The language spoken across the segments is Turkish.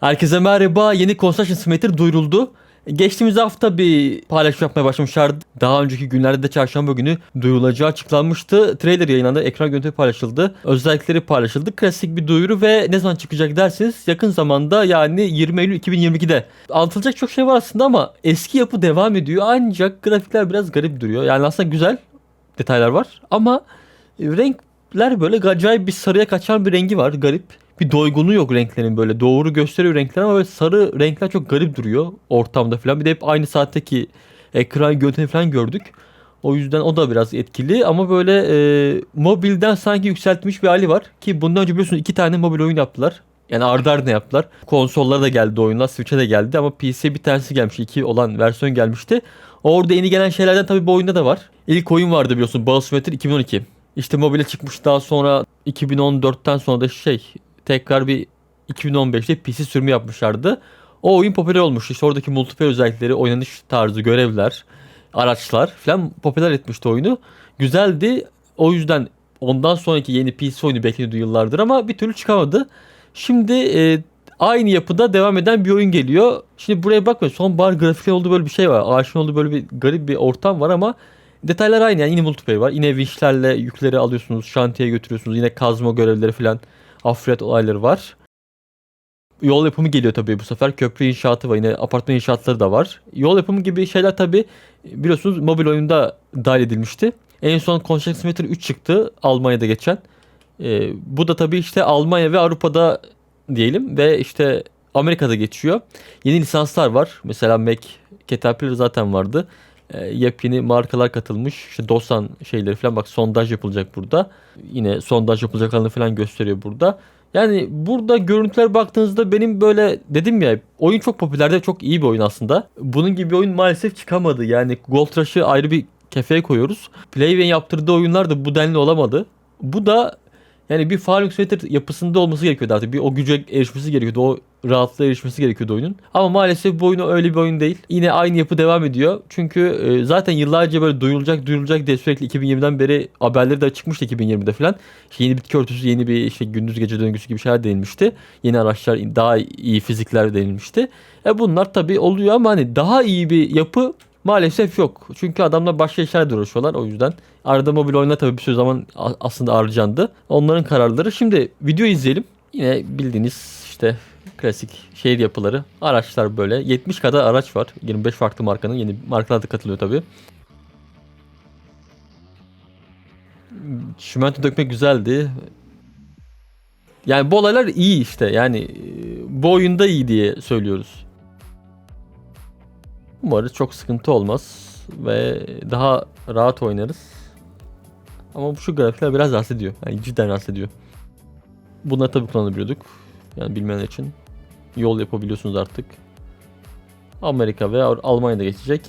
Herkese merhaba. Yeni Construction Simulator duyuruldu. Geçtiğimiz hafta bir paylaşım yapmaya başlamışlardı. Daha önceki günlerde de çarşamba günü duyurulacağı açıklanmıştı. Trailer yayınlandı, ekran görüntüleri paylaşıldı. Özellikleri paylaşıldı. Klasik bir duyuru ve ne zaman çıkacak derseniz yakın zamanda yani 20 Eylül 2022'de. Anlatılacak çok şey var aslında ama eski yapı devam ediyor. Ancak grafikler biraz garip duruyor. Yani aslında güzel detaylar var ama renkler böyle acayip bir sarıya kaçan bir rengi var. Garip bir doygunu yok renklerin böyle. Doğru gösteriyor renkler ama böyle sarı renkler çok garip duruyor ortamda falan. Bir de hep aynı saatteki ekran görüntüleri falan gördük. O yüzden o da biraz etkili ama böyle e, mobilden sanki yükseltmiş bir hali var. Ki bundan önce biliyorsunuz iki tane mobil oyun yaptılar. Yani ardı ardına yaptılar. Konsollara da geldi oyunlar, Switch'e de geldi ama PC'ye bir tanesi gelmiş. iki olan versiyon gelmişti. Orada yeni gelen şeylerden tabii bu oyunda da var. İlk oyun vardı biliyorsun Ball Simulator 2012. İşte mobile çıkmış daha sonra 2014'ten sonra da şey tekrar bir 2015'te PC sürümü yapmışlardı. O oyun popüler olmuş. İşte oradaki multiplayer özellikleri, oynanış tarzı, görevler, araçlar falan popüler etmişti oyunu. Güzeldi. O yüzden ondan sonraki yeni PC oyunu bekleniyordu yıllardır ama bir türlü çıkamadı. Şimdi e, aynı yapıda devam eden bir oyun geliyor. Şimdi buraya bakma sonbahar grafikler olduğu böyle bir şey var. Ağaçın olduğu böyle bir garip bir ortam var ama detaylar aynı yani yine multiplayer var. Yine vinçlerle yükleri alıyorsunuz, şantiye götürüyorsunuz. Yine kazma görevleri falan. Afret olayları var. Yol yapımı geliyor tabii bu sefer. Köprü inşaatı var. Yine apartman inşaatları da var. Yol yapımı gibi şeyler tabii biliyorsunuz mobil oyunda dahil edilmişti. En son Construction Simulator 3 çıktı Almanya'da geçen. Ee, bu da tabii işte Almanya ve Avrupa'da diyelim ve işte Amerika'da geçiyor. Yeni lisanslar var. Mesela Mac, Caterpillar zaten vardı. Ee, yepyeni markalar katılmış. İşte Dosan şeyleri falan bak sondaj yapılacak burada. Yine sondaj yapılacak alanı falan gösteriyor burada. Yani burada görüntüler baktığınızda benim böyle dedim ya oyun çok popülerdi çok iyi bir oyun aslında. Bunun gibi bir oyun maalesef çıkamadı. Yani Gold Rush'ı ayrı bir kefeye koyuyoruz. Playway'in yaptırdığı oyunlar da bu denli olamadı. Bu da yani bir Farming Simulator yapısında olması gerekiyordu artık. Bir o güce erişmesi gerekiyordu. O rahatlığa erişmesi gerekiyordu oyunun. Ama maalesef bu oyunu öyle bir oyun değil. Yine aynı yapı devam ediyor. Çünkü e, zaten yıllarca böyle duyulacak duyulacak diye sürekli 2020'den beri haberleri de çıkmıştı 2020'de falan. İşte yeni bitki örtüsü, yeni bir işte gündüz gece döngüsü gibi şeyler denilmişti. Yeni araçlar, daha iyi fizikler denilmişti. E bunlar tabii oluyor ama hani daha iyi bir yapı Maalesef yok. Çünkü adamlar başka işlerle uğraşıyorlar o yüzden. Arada mobil oyuna tabii bir sürü zaman aslında harcandı. Onların kararları. Şimdi video izleyelim. Yine bildiğiniz işte klasik şehir yapıları. Araçlar böyle. 70 kadar araç var. 25 farklı markanın. Yeni markalar da katılıyor tabii. Çimento dökmek güzeldi. Yani bu olaylar iyi işte. Yani bu oyunda iyi diye söylüyoruz. Umarız çok sıkıntı olmaz ve daha rahat oynarız. Ama şu grafikler biraz rahatsız ediyor. Yani cidden rahatsız ediyor. Bunları tabii kullanabiliyorduk. Yani bilmeyenler için. Yol yapabiliyorsunuz artık. Amerika ve Almanya'da geçecek.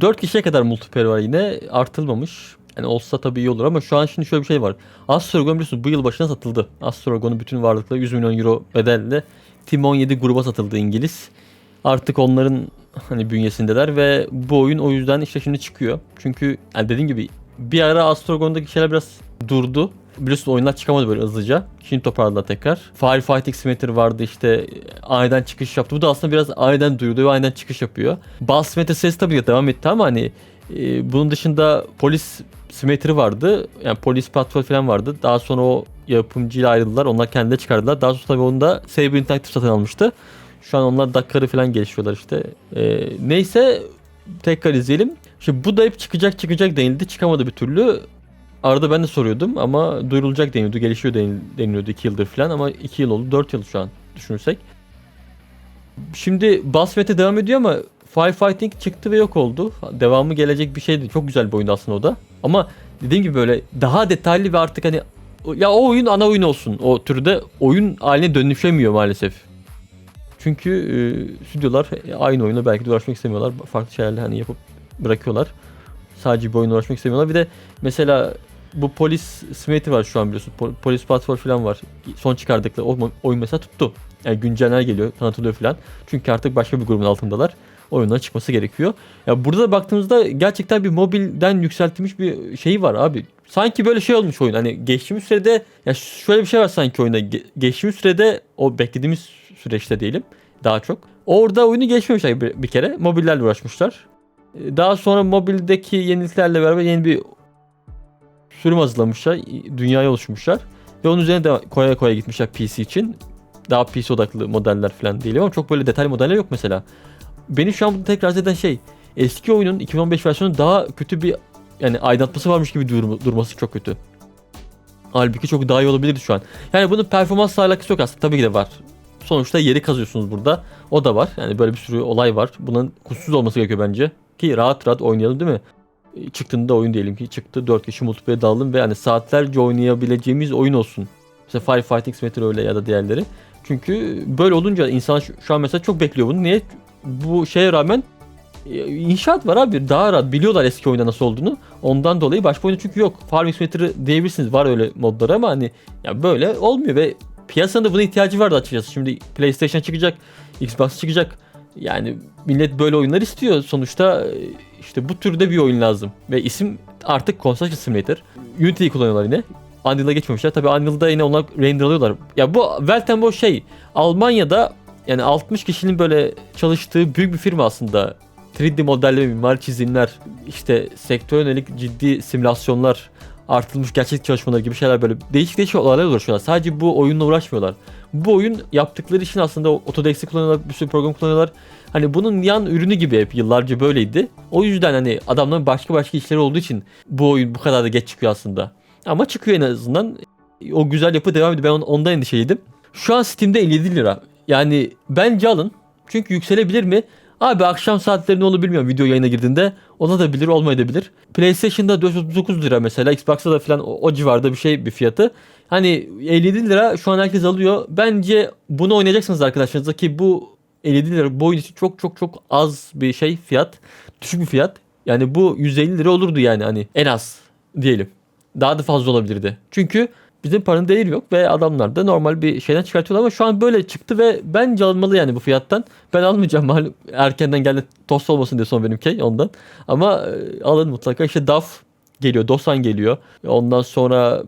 4 kişiye kadar multiplayer var yine. Artılmamış. Yani olsa tabii iyi olur ama şu an şimdi şöyle bir şey var. Astrogon biliyorsunuz bu yıl başına satıldı. Astrogon'un bütün varlıkları 100 milyon euro bedelle Team 17 gruba satıldı İngiliz. Artık onların hani bünyesindeler ve bu oyun o yüzden işte şimdi çıkıyor. Çünkü yani dediğim gibi bir ara Astrogon'daki şeyler biraz durdu. Biliyorsun oyunlar çıkamadı böyle hızlıca. Şimdi toparladılar tekrar. Firefighting Simulator vardı işte aniden çıkış yaptı. Bu da aslında biraz aniden duyuluyor ve aniden çıkış yapıyor. Boss Simulator serisi tabii ki devam etti ama hani e, bunun dışında polis Simulator vardı. Yani polis patrol falan vardı. Daha sonra o yapımcıyla ayrıldılar. Onlar kendileri çıkardılar. Daha sonra tabii onu da Saber Interactive satın almıştı. Şu an onlar dakikaları falan gelişiyorlar işte. Ee, neyse tekrar izleyelim. Şimdi bu da hep çıkacak çıkacak denildi. Çıkamadı bir türlü. Arada ben de soruyordum ama duyurulacak deniyordu. Gelişiyor denil- deniliyordu 2 yıldır falan ama 2 yıl oldu 4 yıl şu an düşünürsek. Şimdi Basmet'e devam ediyor ama Firefighting çıktı ve yok oldu. Devamı gelecek bir şeydi. Çok güzel bir oyun aslında o da. Ama dediğim gibi böyle daha detaylı ve artık hani ya o oyun ana oyun olsun. O türde oyun haline dönüşemiyor maalesef. Çünkü e, stüdyolar aynı oyuna belki de uğraşmak istemiyorlar. Farklı şeylerle hani yapıp bırakıyorlar. Sadece bir oyunla uğraşmak istemiyorlar. Bir de mesela bu polis simulator var şu an biliyorsun. Po- Polis patrol falan var. Son çıkardıkları oyun mesela tuttu. Yani günceller geliyor, tanıtılıyor falan. Çünkü artık başka bir grubun altındalar. Oyundan çıkması gerekiyor. Ya burada da baktığımızda gerçekten bir mobilden yükseltilmiş bir şey var abi. Sanki böyle şey olmuş oyun. Hani geçtiğimiz sürede ya şöyle bir şey var sanki oyunda. Ge- geçtiğimiz sürede o beklediğimiz süreçte diyelim daha çok. Orada oyunu geçmemişler bir, bir kere. Mobillerle uğraşmışlar. Daha sonra mobildeki yeniliklerle beraber yeni bir sürüm hazırlamışlar. Dünyaya oluşmuşlar. Ve onun üzerine de koya koya gitmişler PC için. Daha PC odaklı modeller falan değil ama çok böyle detaylı modeller yok mesela. Beni şu an tekrar eden şey eski oyunun 2015 versiyonu daha kötü bir yani aydınlatması varmış gibi dur- durması çok kötü. Halbuki çok daha iyi olabilirdi şu an. Yani bunun performansla alakası yok aslında tabii ki de var. Sonuçta yeri kazıyorsunuz burada. O da var. Yani böyle bir sürü olay var. Bunun kusursuz olması gerekiyor bence. Ki rahat rahat oynayalım değil mi? E, Çıktığında oyun diyelim ki çıktı 4 kişi multiplayer daldım ve hani saatlerce oynayabileceğimiz oyun olsun. Mesela Firefighting Simulator öyle ya da diğerleri. Çünkü böyle olunca insan şu, an mesela çok bekliyor bunu. Niye? Bu şeye rağmen e, inşaat var abi. Daha rahat biliyorlar eski oyunda nasıl olduğunu. Ondan dolayı başka oyunda çünkü yok. Farming Simulator'ı diyebilirsiniz. Var öyle modları ama hani ya böyle olmuyor ve piyasanın da buna ihtiyacı vardı açıkçası. Şimdi PlayStation çıkacak, Xbox çıkacak. Yani millet böyle oyunlar istiyor. Sonuçta e, işte bu türde bir oyun lazım. Ve isim artık Construction Simulator. Unity'yi kullanıyorlar yine. Unreal'a geçmemişler. Tabii Unreal'da yine onlar render alıyorlar. Ya bu Weltenbo şey Almanya'da yani 60 kişinin böyle çalıştığı büyük bir firma aslında. 3D modelleme, mimari çizimler, işte sektör yönelik ciddi simülasyonlar, artılmış gerçek çalışmaları gibi şeyler böyle değişik değişik olaylarla uğraşıyorlar. Sadece bu oyunla uğraşmıyorlar. Bu oyun yaptıkları için aslında Autodesk'i kullanıyorlar, bir sürü program kullanıyorlar. Hani bunun yan ürünü gibi hep yıllarca böyleydi. O yüzden hani adamların başka başka işleri olduğu için bu oyun bu kadar da geç çıkıyor aslında. Ama çıkıyor en azından. O güzel yapı devam ediyor. Ben on- ondan endişeliydim. Şu an Steam'de 57 lira. Yani bence alın. Çünkü yükselebilir mi? Abi akşam saatleri ne olur bilmiyorum video yayına girdiğinde. Olabilir olmayabilir. PlayStation'da 439 lira mesela. Xbox'ta da falan o, o civarda bir şey bir fiyatı. Hani 57 lira şu an herkes alıyor. Bence bunu oynayacaksınız arkadaşlarınızla ki bu 57 lira bu oyun için çok çok çok az bir şey fiyat. Düşük bir fiyat. Yani bu 150 lira olurdu yani hani en az diyelim. Daha da fazla olabilirdi. Çünkü bizim paranın değeri yok ve adamlar da normal bir şeyden çıkartıyorlar ama şu an böyle çıktı ve bence alınmalı yani bu fiyattan. Ben almayacağım malum erkenden geldi tost olmasın diye son benimki ondan. Ama e, alın mutlaka işte DAF geliyor, Dosan geliyor. Ondan sonra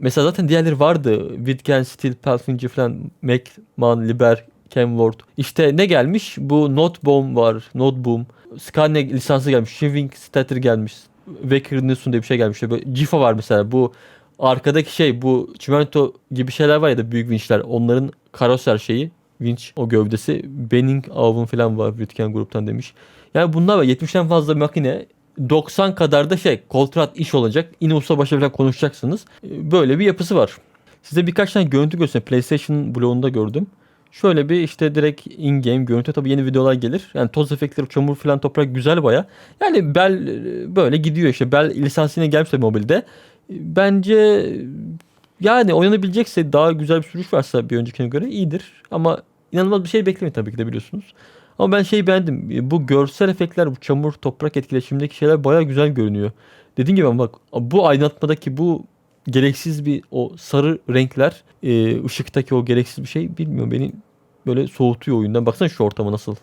mesela zaten diğerleri vardı. Wittgen, Steel, Pelfinger falan, McMahon, Liber, Kenworth. İşte ne gelmiş? Bu Noteboom var. Noteboom. Skynet lisansı gelmiş. Shiving Stater gelmiş. Wacker Nilsson diye bir şey gelmiş. Böyle Cifa var mesela. Bu arkadaki şey bu çimento gibi şeyler var ya da büyük vinçler. Onların karoser şeyi vinç o gövdesi. Benning Avon falan var Wittgen gruptan demiş. Yani bunlar var. 70'ten fazla makine 90 kadar da şey kontrat iş olacak. Yine usta başa falan konuşacaksınız. Böyle bir yapısı var. Size birkaç tane görüntü göstereyim. PlayStation bloğunda gördüm. Şöyle bir işte direkt in-game görüntü. Tabii yeni videolar gelir. Yani toz efektleri, çamur falan toprak güzel baya. Yani Bell e, böyle gidiyor işte. Bell lisansına gelmiş mobilde. Bence yani oynanabilecekse daha güzel bir sürüş varsa bir öncekine göre iyidir. Ama inanılmaz bir şey beklemeyin tabii ki de biliyorsunuz. Ama ben şeyi beğendim. Bu görsel efektler, bu çamur, toprak etkileşimindeki şeyler baya güzel görünüyor. Dediğim gibi ama bak bu aydınlatmadaki bu gereksiz bir o sarı renkler, e, ışıktaki o gereksiz bir şey bilmiyorum beni böyle soğutuyor oyundan. Baksana şu ortamı nasıl.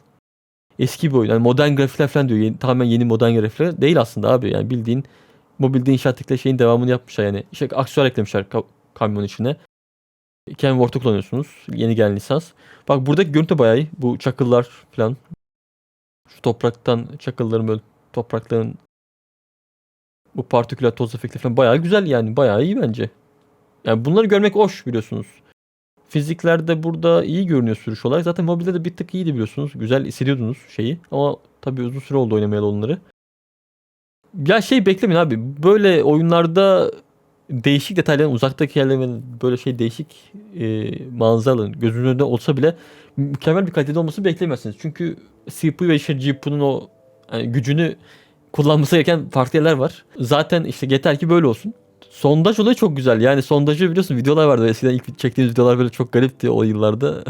Eski bir oyun. Yani modern grafikler falan diyor. Yeni, tamamen yeni modern grafikler değil aslında abi. Yani bildiğin mobilde inşaat ettikleri şeyin devamını yapmışlar yani. İşte aksiyonel eklemişler ka- kamyon içine. Kenworth'u kullanıyorsunuz. Yeni gelen lisans. Bak buradaki görüntü bayağı iyi. Bu çakıllar falan. Şu topraktan çakılların böyle toprakların bu partiküler toz efekti falan bayağı güzel yani. Bayağı iyi bence. Yani bunları görmek hoş biliyorsunuz. Fiziklerde burada iyi görünüyor sürüş olarak. Zaten mobilde de bir tık iyiydi biliyorsunuz. Güzel hissediyordunuz şeyi. Ama tabii uzun süre oldu oynamayalı onları. Ya şey beklemeyin abi. Böyle oyunlarda değişik detayların uzaktaki yerlerin böyle şey değişik e, manzaraların gözünün önünde olsa bile mükemmel bir kalitede olması bekleyemezsiniz. Çünkü CPU ve işte GPU'nun o yani gücünü kullanması gereken farklı yerler var. Zaten işte yeter ki böyle olsun. Sondaj olayı çok güzel. Yani sondajı biliyorsun videolar vardı. Eskiden ilk çektiğimiz videolar böyle çok garipti o yıllarda.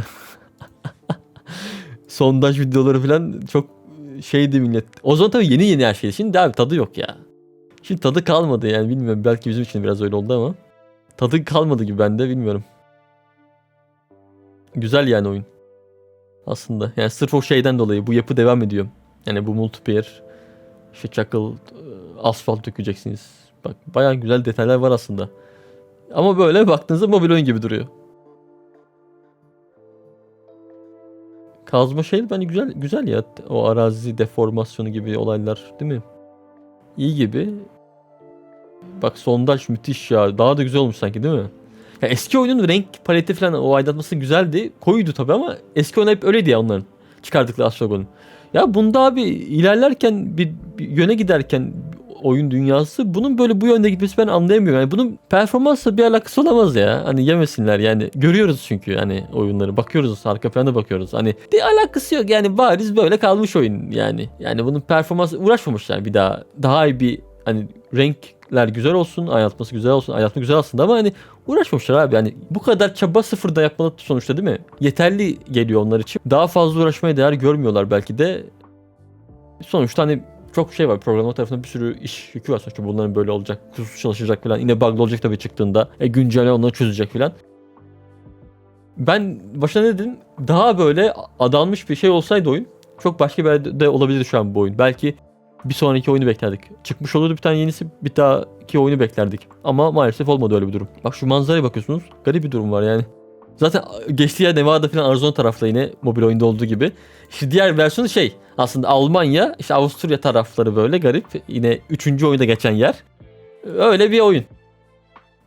Sondaj videoları falan çok şeydi millet. O zaman tabii yeni yeni her şey. Şimdi abi tadı yok ya. Şimdi tadı kalmadı yani bilmiyorum. Belki bizim için biraz öyle oldu ama. Tadı kalmadı gibi bende bilmiyorum. Güzel yani oyun. Aslında. Yani sırf o şeyden dolayı bu yapı devam ediyor. Yani bu multiplayer işte çakıl, asfalt dökeceksiniz. Bak bayağı güzel detaylar var aslında. Ama böyle baktığınızda mobil oyun gibi duruyor. Kazma şey bence güzel güzel ya. O arazi deformasyonu gibi olaylar değil mi? İyi gibi. Bak sondaj müthiş ya. Daha da güzel olmuş sanki değil mi? Ya eski oyunun renk paleti falan o aydınlatması güzeldi. Koyuydu tabii ama eski oyun hep öyleydi ya onların. Çıkardıkları Astrogon'un. Ya bunda abi ilerlerken bir, bir yöne giderken oyun dünyası bunun böyle bu yönde gitmesi ben anlayamıyorum. Yani bunun performansla bir alakası olamaz ya. Hani yemesinler yani. Görüyoruz çünkü hani oyunları. Bakıyoruz arka planda bakıyoruz. Hani bir alakası yok. Yani bariz böyle kalmış oyun yani. Yani bunun performansı uğraşmamışlar bir daha. Daha iyi bir hani renkler güzel olsun, ayartması güzel olsun, ayartma güzel aslında ama hani uğraşmamışlar abi. Yani bu kadar çaba sıfırda yapmalı sonuçta değil mi? Yeterli geliyor onlar için. Daha fazla uğraşmaya değer görmüyorlar belki de. Sonuçta hani çok şey var. Programlama tarafında bir sürü iş yükü var sonuçta. Bunların böyle olacak. Kusursuz çalışacak falan. Yine bug'lı olacak tabii çıktığında. E güncelle onları çözecek falan. Ben başta ne dedim? Daha böyle adanmış bir şey olsaydı oyun çok başka bir yerde olabilirdi şu an bu oyun. Belki bir sonraki oyunu beklerdik. Çıkmış olurdu bir tane yenisi bir dahaki oyunu beklerdik. Ama maalesef olmadı öyle bir durum. Bak şu manzaraya bakıyorsunuz. Garip bir durum var yani. Zaten geçtiği yer Nevada falan Arizona tarafta yine mobil oyunda olduğu gibi. İşte diğer versiyonu şey aslında Almanya işte Avusturya tarafları böyle garip. Yine 3. oyunda geçen yer. Öyle bir oyun.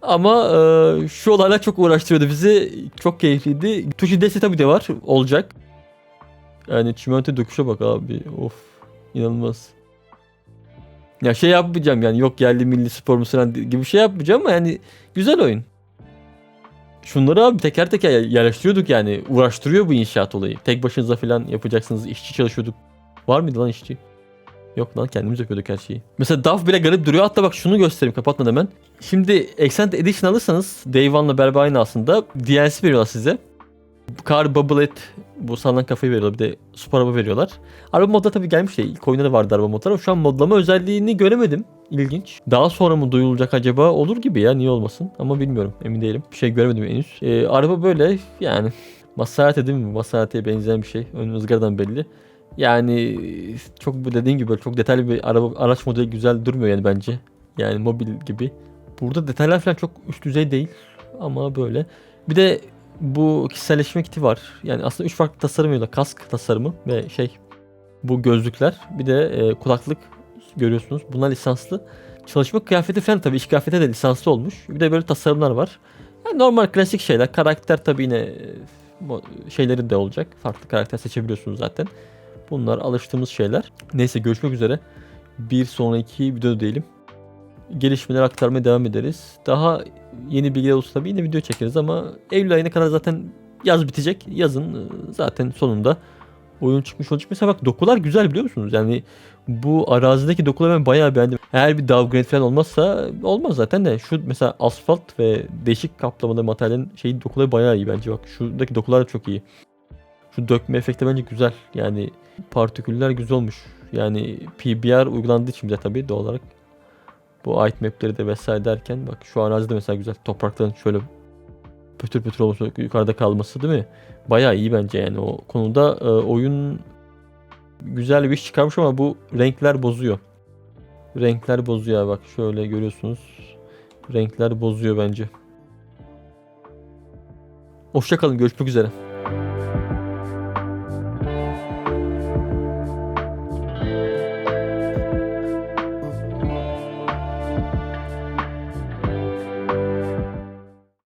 Ama e, şu olaylar çok uğraştırıyordu bizi. Çok keyifliydi. Tuşu desteği tabii de var. Olacak. Yani çimento döküşe bak abi. Of. inanılmaz. Ya şey yapmayacağım yani yok yerli milli spor mu falan gibi şey yapmayacağım ama yani güzel oyun. Şunları abi teker teker yerleştiriyorduk yani. Uğraştırıyor bu inşaat olayı. Tek başınıza falan yapacaksınız. işçi çalışıyorduk. Var mıydı lan işçi? Yok lan kendimiz yapıyorduk her şeyi. Mesela DAF bile garip duruyor. Hatta bak şunu göstereyim kapatmadan hemen. Şimdi Extended Edition alırsanız Day One'la beraber aynı aslında. DLC veriyorlar size. Car Bubblet bu sağlam kafayı veriyorlar. Bir de spor araba veriyorlar. Araba modda tabii gelmiş ya. İlk oyunda da vardı araba modları şu an modlama özelliğini göremedim. İlginç. Daha sonra mı duyulacak acaba? Olur gibi ya niye olmasın? Ama bilmiyorum emin değilim. Bir şey göremedim henüz. Ee, araba böyle yani Maserati değil mi? Maserati'ye benzeyen bir şey. Ön ızgaradan belli. Yani çok bu dediğin gibi böyle çok detaylı bir araba araç modeli güzel durmuyor yani bence. Yani mobil gibi. Burada detaylar falan çok üst düzey değil ama böyle. Bir de bu kişiselleşme kiti var. Yani aslında üç farklı tasarım yiyorlar. Kask tasarımı ve şey bu gözlükler. Bir de e, kulaklık görüyorsunuz. Bunlar lisanslı. Çalışma kıyafeti falan tabii iş kıyafeti de lisanslı olmuş. Bir de böyle tasarımlar var. Yani normal klasik şeyler. Karakter tabii yine e, şeyleri de olacak. Farklı karakter seçebiliyorsunuz zaten. Bunlar alıştığımız şeyler. Neyse görüşmek üzere. Bir sonraki videoda diyelim. Gelişmeler aktarmaya devam ederiz. Daha yeni bilgiler olursa tabii yine video çekeriz ama Eylül ayına kadar zaten yaz bitecek. Yazın e, zaten sonunda oyun çıkmış olacak. Mesela bak dokular güzel biliyor musunuz? Yani bu arazideki dokuları ben bayağı beğendim. Eğer bir downgrade falan olmazsa olmaz zaten de. Şu mesela asfalt ve değişik kaplamalı materyalin şeyi dokuları bayağı iyi bence. Bak şuradaki dokular da çok iyi. Şu dökme efekti bence güzel. Yani partiküller güzel olmuş. Yani PBR uygulandığı için bize tabii doğal olarak. Bu item map'leri de vesaire derken bak şu arazide mesela güzel toprakların şöyle pötür pötür olması yukarıda kalması değil mi? Bayağı iyi bence yani o konuda e, oyun güzel bir iş çıkarmış ama bu renkler bozuyor. Renkler bozuyor bak şöyle görüyorsunuz. Renkler bozuyor bence. Hoşçakalın görüşmek üzere.